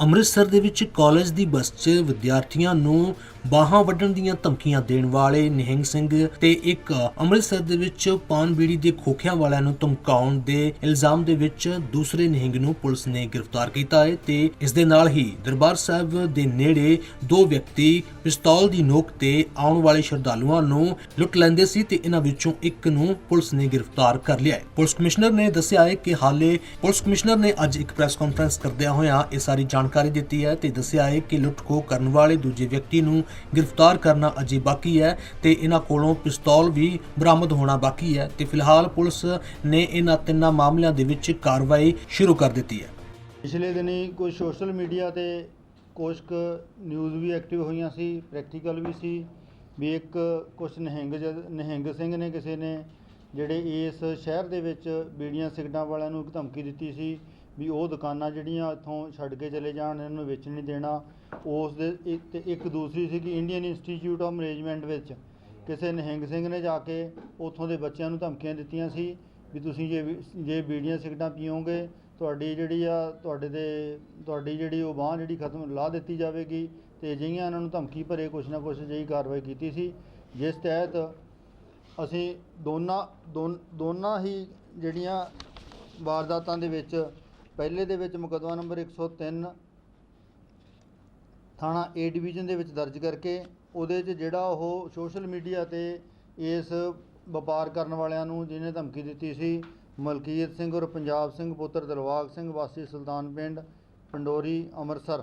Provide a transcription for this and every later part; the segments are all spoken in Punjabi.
ਅੰਮ੍ਰਿਤਸਰ ਦੇ ਵਿੱਚ ਕਾਲਜ ਦੀ ਬੱਸ 'ਚ ਵਿਦਿਆਰਥੀਆਂ ਨੂੰ ਬਾਹਾਂ ਵੱਢਣ ਦੀਆਂ ਧਮਕੀਆਂ ਦੇਣ ਵਾਲੇ ਨਿਹੰਗ ਸਿੰਘ ਤੇ ਇੱਕ ਅੰਮ੍ਰਿਤਸਰ ਦੇ ਵਿੱਚ ਪਾਨ ਬੀੜੀ ਦੇ ਖੋਖਿਆਂ ਵਾਲਿਆਂ ਨੂੰ ਧਮਕਾਉਣ ਦੇ ਇਲਜ਼ਾਮ ਦੇ ਵਿੱਚ ਦੂਸਰੇ ਨਿਹੰਗ ਨੂੰ ਪੁਲਿਸ ਨੇ ਗ੍ਰਿਫਤਾਰ ਕੀਤਾ ਹੈ ਤੇ ਇਸ ਦੇ ਨਾਲ ਹੀ ਦਰਬਾਰ ਸਾਹਿਬ ਦੇ ਨੇੜੇ ਦੋ ਵਿਅਕਤੀ ਪਿਸਤੌਲ ਦੀ ਨੋਕ ਤੇ ਆਉਣ ਵਾਲੇ ਸ਼ਰਧਾਲੂਆਂ ਨੂੰ ਲੁੱਟ ਲੈਂਦੇ ਸੀ ਤੇ ਇਹਨਾਂ ਵਿੱਚੋਂ ਇੱਕ ਨੂੰ ਪੁਲਿਸ ਨੇ ਗ੍ਰਿਫਤਾਰ ਕਰ ਲਿਆ ਹੈ। ਪੁਲਿਸ ਕਮਿਸ਼ਨਰ ਨੇ ਦੱਸਿਆ ਹੈ ਕਿ ਹਾਲੇ ਪੁਲਿਸ ਕਮਿਸ਼ਨਰ ਨੇ ਅੱਜ ਇੱਕ ਪ੍ਰੈਸ ਕਾਨਫਰੰਸ ਕਰਦਿਆਂ ਹੋਇਆਂ ਇਹ ਸਾਰੀ ਜਾਣਕਾਰੀ ਦਿੱਤੀ ਹੈ ਤੇ ਦੱਸਿਆ ਹੈ ਕਿ ਲੁੱਟ ਖੋਹ ਕਰਨ ਵਾਲੇ ਦੂਜੇ ਵਿਅਕਤੀ ਨੂੰ ਗ੍ਰਿਫਤਾਰ ਕਰਨਾ ਅਜੇ ਬਾਕੀ ਹੈ ਤੇ ਇਹਨਾਂ ਕੋਲੋਂ ਪਿਸਤੌਲ ਵੀ ਬਰਾਮਦ ਹੋਣਾ ਬਾਕੀ ਹੈ ਤੇ ਫਿਲਹਾਲ ਪੁਲਿਸ ਨੇ ਇਹਨਾਂ ਤਿੰਨਾਂ ਮਾਮਲਿਆਂ ਦੇ ਵਿੱਚ ਕਾਰਵਾਈ ਸ਼ੁਰੂ ਕਰ ਦਿੱਤੀ ਹੈ। ਪਿਛਲੇ ਦਿਨੀ ਕੁਝ ਸੋਸ਼ਲ ਮੀਡੀਆ ਤੇ ਕੁਝ ਕੁ ਨਿਊਜ਼ ਵੀ ਐਕਟਿਵ ਹੋਈਆਂ ਸੀ, ਪ੍ਰੈਕਟੀਕਲ ਵੀ ਸੀ, ਵੀ ਇੱਕ ਕੁਛ ਨਹਿੰਗ ਜ- ਨਿਹੰਗ ਸਿੰਘ ਨੇ ਕਿਸੇ ਨੇ ਜਿਹੜੇ ਇਸ ਸ਼ਹਿਰ ਦੇ ਵਿੱਚ ਬੀੜੀਆਂ ਸਿਗਰਟਾਂ ਵਾਲਿਆਂ ਨੂੰ ਧਮਕੀ ਦਿੱਤੀ ਸੀ ਵੀ ਉਹ ਦੁਕਾਨਾਂ ਜਿਹੜੀਆਂ ਇੱਥੋਂ ਛੱਡ ਕੇ ਚਲੇ ਜਾਣ, ਇਹਨਾਂ ਨੂੰ ਵੇਚਣ ਨਹੀਂ ਦੇਣਾ। ਉਸ ਦੇ ਇੱਕ ਤੇ ਇੱਕ ਦੂਸਰੀ ਸੀਗੀ ਇੰਡੀਅਨ ਇੰਸਟੀਚਿਊਟ ਆਫ ਮੈਨੇਜਮੈਂਟ ਵਿੱਚ ਕਿਸੇ ਨਿਹੰਗ ਸਿੰਘ ਨੇ ਜਾ ਕੇ ਉੱਥੋਂ ਦੇ ਬੱਚਿਆਂ ਨੂੰ ਧਮਕੀਆਂ ਦਿੱਤੀਆਂ ਸੀ ਵੀ ਤੁਸੀਂ ਜੇ ਵੀ- ਜੇ ਬੀੜੀਆਂ ਸਿਗਰਟਾਂ ਪੀਓਗੇ, ਤੁਹਾਡੀ ਜਿਹੜੀ ਆ, ਤੁਹਾਡੇ ਦੇ, ਤੁਹਾਡੀ ਜਿਹੜੀ ਉਹ ਬਾਂਹ ਜਿਹੜੀ ਖਤਮ ਲਾ ਦਿੱਤੀ ਜਾਵੇਗੀ ਤੇ ਅਜਿਹੀਆਂ ਇਹਨਾਂ ਨੂੰ ਧਮਕੀ ਭਰੇ ਕੁਛ ਨਾ ਕੁਛ ਅਜਿਹੀ ਕਾਰਵਾਈ ਕੀਤੀ ਸੀ। ਜਿਸ ਤਹਿਤ ਅਸੀਂ ਦੋਨਾਂ, ਦੋਨ- ਦੋਨਾਂ ਹੀ ਜਿਹੜੀਆਂ ਵਾਰਦਾਤਾਂ ਦੇ ਵਿੱਚ ਪਹਿਲੇ ਦੇ ਵਿੱਚ ਮੁਕੱਦਮਾ ਨੰਬਰ 103 ਥਾਣਾ ਏ ਡਿਵੀਜ਼ਨ ਦੇ ਵਿੱਚ ਦਰਜ ਕਰਕੇ ਉਹਦੇ 'ਚ ਜਿਹੜਾ ਉਹ ਸੋਸ਼ਲ ਮੀਡੀਆ ਤੇ ਇਸ ਵਪਾਰ ਕਰਨ ਵਾਲਿਆਂ ਨੂੰ ਜਿਹਨੇ ਧਮਕੀ ਦਿੱਤੀ ਸੀ ਮਲਕੀਤ ਸਿੰਘ ਔਰ ਪੰਜਾਬ ਸਿੰਘ ਪੁੱਤਰ ਦਿਲਵਾਗ ਸਿੰਘ, ਵਾਸੀ ਸੁਲਤਾਨ ਪਿੰਡ, ਪੰਡੋਰੀ, ਅੰਮ੍ਰਿਤਸਰ।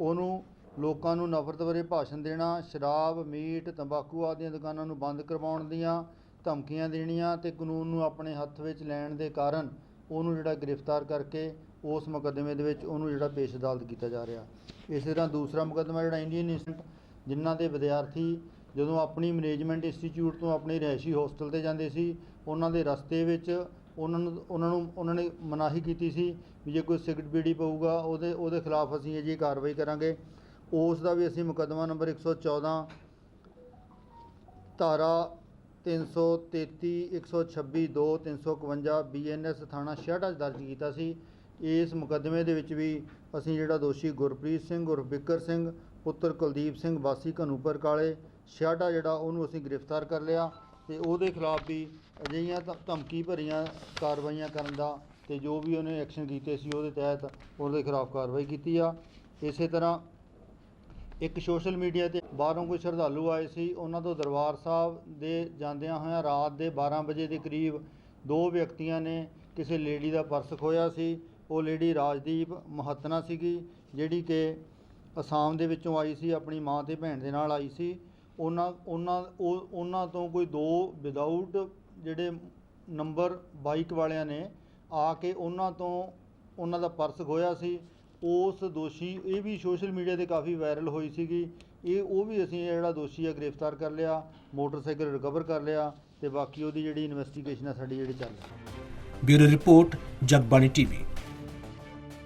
ਉਹਨੂੰ ਲੋਕਾਂ ਨੂੰ ਨਫ਼ਰਤ ਬਾਰੇ ਭਾਸ਼ਣ ਦੇਣਾ, ਸ਼ਰਾਬ, ਮੀਟ, ਤੰਬਾਕੂ ਆਦਿ ਦੀਆਂ ਦੁਕਾਨਾਂ ਨੂੰ ਬੰਦ ਕਰਵਾਉਣ ਦੀਆਂ ਧਮਕੀਆਂ ਦੇਣੀਆਂ ਤੇ ਕਾਨੂੰਨ ਨੂੰ ਆਪਣੇ ਹੱਥ ਵਿੱਚ ਲੈਣ ਦੇ ਕਾਰਨ ਉਹਨੂੰ ਜਿਹੜਾ ਗ੍ਰਿਫਤਾਰ ਕਰਕੇ ਉਸ ਮੁਕੱਦਮੇ ਦੇ ਵਿੱਚ ਉਹਨੂੰ ਜਿਹੜਾ ਪੇਸ਼ ਅਦਾਲਤ ਕੀਤਾ ਜਾ ਰਿਹਾ। ਇਸੇ ਤਰ੍ਹਾਂ ਦੂਸਰਾ ਮੁਕੱਦਮਾ ਜਿਹੜਾ ਇੰਡੀਅਨ ਇੰਸਟੀਚਿਊਟ ਜਿਨ੍ਹਾਂ ਦੇ ਵਿਦਿਆਰਥੀ ਜਦੋਂ ਆਪਣੀ ਮੈਨੇਜਮੈਂਟ ਇੰਸਟੀਚਿਊਟ ਤੋਂ ਆਪਣੀ ਰਿਹਾਇਸ਼ੀ ਹੋਸਟਲ ਤੇ ਜਾਂਦੇ ਸੀ, ਉਹਨਾਂ ਦੇ ਰਸਤੇ ਵਿੱਚ ਉਹਨਾਂ ਨੂੰ ਉਹਨਾਂ ਨੂੰ, ਉਹਨਾਂ ਨੇ ਮਨਾਹੀ ਕੀਤੀ ਸੀ ਵੀ ਜੇ ਕੋਈ ਸਿਗਰਟ ਬੀੜੀ ਪਊਗਾ, ਉਹਦੇ ਉਹਦੇ ਖਿਲਾਫ ਅਸੀਂ ਇਹ ਜੀ ਕਾਰਵਾਈ ਕਰਾਂਗੇ। ਉਸ ਦਾ ਵੀ ਅਸੀਂ ਮੁਕੱਦਮਾ ਨੰਬਰ 114 ਧਾਰਾ 333 126 2 351 ਬੀਐਨਐਸ ਥਾਣਾ ਛਿਆਟਾ 'ਚ ਦਰਜ ਕੀਤਾ ਸੀ। ਇਸ ਮੁਕੱਦਮੇ ਦੇ ਵਿੱਚ ਵੀ ਅਸੀਂ ਜਿਹੜਾ ਦੋਸ਼ੀ ਗੁਰਪ੍ਰੀਤ ਸਿੰਘ ਉਰਫ ਬਿੱਕਰ ਸਿੰਘ, ਪੁੱਤਰ ਕੁਲਦੀਪ ਸਿੰਘ, ਵਾਸੀ ਘਨੂਪਰ ਕਾਲੇ ਛਿਆਟਾ ਜਿਹੜਾ ਉਹਨੂੰ ਅਸੀਂ ਗ੍ਰਿਫਤਾਰ ਕਰ ਲਿਆ ਤੇ ਉਹਦੇ ਖਿਲਾਫ ਵੀ ਅਜਿਹੀਆਂ ਧਮਕੀ ਭਰੀਆਂ ਕਾਰਵਾਈਆਂ ਕਰਨ ਦਾ ਤੇ ਜੋ ਵੀ ਉਹਨੇ ਐਕਸ਼ਨ ਕੀਤੇ ਸੀ ਉਹਦੇ ਤਹਿਤ ਉਹਦੇ ਖਿਲਾਫ ਕਾਰਵਾਈ ਕੀਤੀ ਆ। ਇਸੇ ਤਰ੍ਹਾਂ ਇੱਕ ਸੋਸ਼ਲ ਮੀਡੀਆ ਤੇ ਬਾਹਰੋਂ ਕੋਈ ਸ਼ਰਧਾਲੂ ਆਏ ਸੀ, ਉਹਨਾਂ ਤੋਂ ਦਰਬਾਰ ਸਾਹਿਬ ਦੇ ਜਾਂਦਿਆਂ ਹੋਇਆਂ ਰਾਤ ਦੇ 12 ਵਜੇ ਦੇ ਕਰੀਬ ਦੋ ਵਿਅਕਤੀਆਂ ਨੇ ਕਿਸੇ ਲੇਡੀ ਦਾ ਪਰਸ ਖੋਇਆ ਸੀ। ਉਹ ਲੇਡੀ ਰਾਜਦੀਪ ਮਹਤਨਾ ਸੀਗੀ, ਜਿਹੜੀ ਕਿ ਅਸਾਮ ਦੇ ਵਿੱਚੋਂ ਆਈ ਸੀ, ਆਪਣੀ ਮਾਂ ਤੇ ਭੈਣ ਦੇ ਨਾਲ ਆਈ ਸੀ। ਉਹਨਾਂ ਉਹਨਾਂ ਉਹਨਾਂ ਤੋਂ ਕੋਈ ਦੋ ਵਿਦਆਊਟ ਜਿਹੜੇ ਨੰਬਰ ਬਾਈਕ ਵਾਲਿਆਂ ਨੇ ਆ ਕੇ ਉਹਨਾਂ ਤੋਂ, ਉਹਨਾਂ ਦਾ ਪਰਸ ਖੋਇਆ ਸੀ। ਉਸ ਦੋਸ਼ੀ, ਇਹ ਵੀ ਸੋਸ਼ਲ ਮੀਡੀਆ ਤੇ ਕਾਫੀ ਵਾਇਰਲ ਹੋਈ ਸੀਗੀ। ਇਹ, ਉਹ ਵੀ ਅਸੀਂ ਜਿਹੜਾ ਦੋਸ਼ੀ ਆ, ਗ੍ਰਿਫਤਾਰ ਕਰ ਲਿਆ, ਮੋਟਰਸਾਈਕਲ ਰਿਕਵਰ ਕਰ ਲਿਆ ਤੇ ਬਾਕੀ ਉਹਦੀ ਜਿਹੜੀ ਇਨਵੈਸਟੀਗੇਸ਼ਨ ਆ, ਸਾਡੀ ਜਿਹੜੀ ਚੱਲ ਰਹੀ ਹੈ ਬਿਊਰੋ ਰਿਪੋਰਟ, ਜਗਬਾਣੀ ਟੀਵੀ।